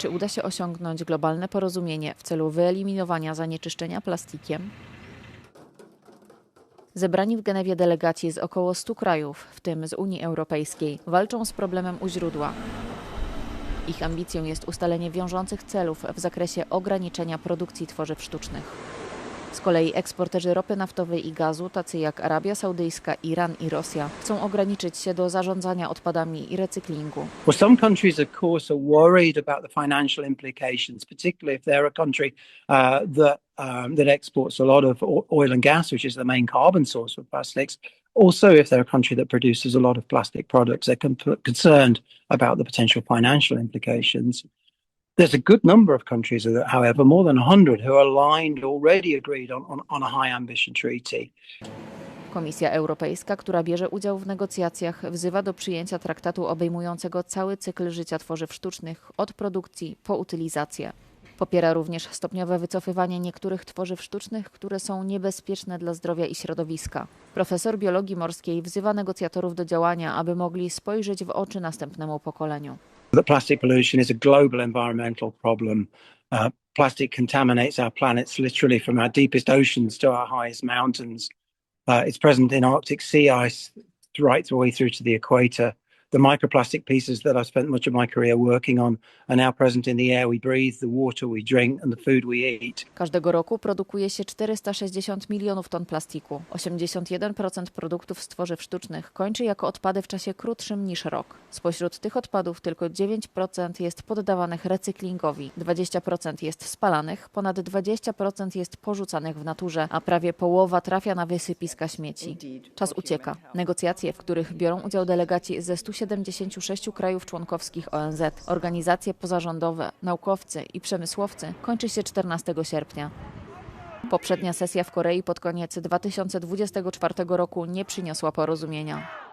Czy uda się osiągnąć globalne porozumienie w celu wyeliminowania zanieczyszczenia plastikiem? Zebrani w Genewie delegaci z około 100 krajów, w tym z Unii Europejskiej, walczą z problemem u źródła. Ich ambicją jest ustalenie wiążących celów w zakresie ograniczenia produkcji tworzyw sztucznych. Z kolei eksporterzy ropy naftowej i gazu, tacy jak Arabia Saudyjska, Iran i Rosja, chcą ograniczyć się do zarządzania odpadami i recyklingu. That exports a lot of oil and gas, which is the main carbon source for plastics. Also, if they're a country that produces a lot of plastic products, they're con- concerned about the potential financial implications. There's a good number of countries, however, more than 100, who are aligned, already agreed on, on, on a high ambition treaty. Komisja Europejska, która bierze udział w negocjacjach, wzywa do przyjęcia traktatu obejmującego cały cykl życia tworzyw sztucznych od produkcji po utylizację. Popiera również stopniowe wycofywanie niektórych tworzyw sztucznych, które są niebezpieczne dla zdrowia i środowiska. Profesor biologii morskiej wzywa negocjatorów do działania, aby mogli spojrzeć w oczy następnemu pokoleniu. That plastic pollution is a global environmental problem. Uh, plastic contaminates our planets literally from our deepest oceans to our highest mountains. Uh, it's present in Arctic sea ice right the way through to the equator. The microplastic pieces that I've spent much of my career working on are now present in the air we breathe, the water we drink, and the food we eat. Każdego roku produkuje się 460 milionów ton plastiku. 81% produktów z tworzyw sztucznych kończy jako odpady w czasie krótszym niż rok. Spośród tych odpadów tylko 9% jest poddawanych recyklingowi, 20% jest spalanych, ponad 20% jest porzucanych w naturze, a prawie połowa trafia na wysypiska śmieci. Czas ucieka. Negocjacje, w których biorą udział delegaci ze 176 krajów członkowskich ONZ, organizacje pozarządowe, naukowcy i przemysłowcy, kończy się 14 sierpnia. Poprzednia sesja w Korei pod koniec 2024 roku nie przyniosła porozumienia.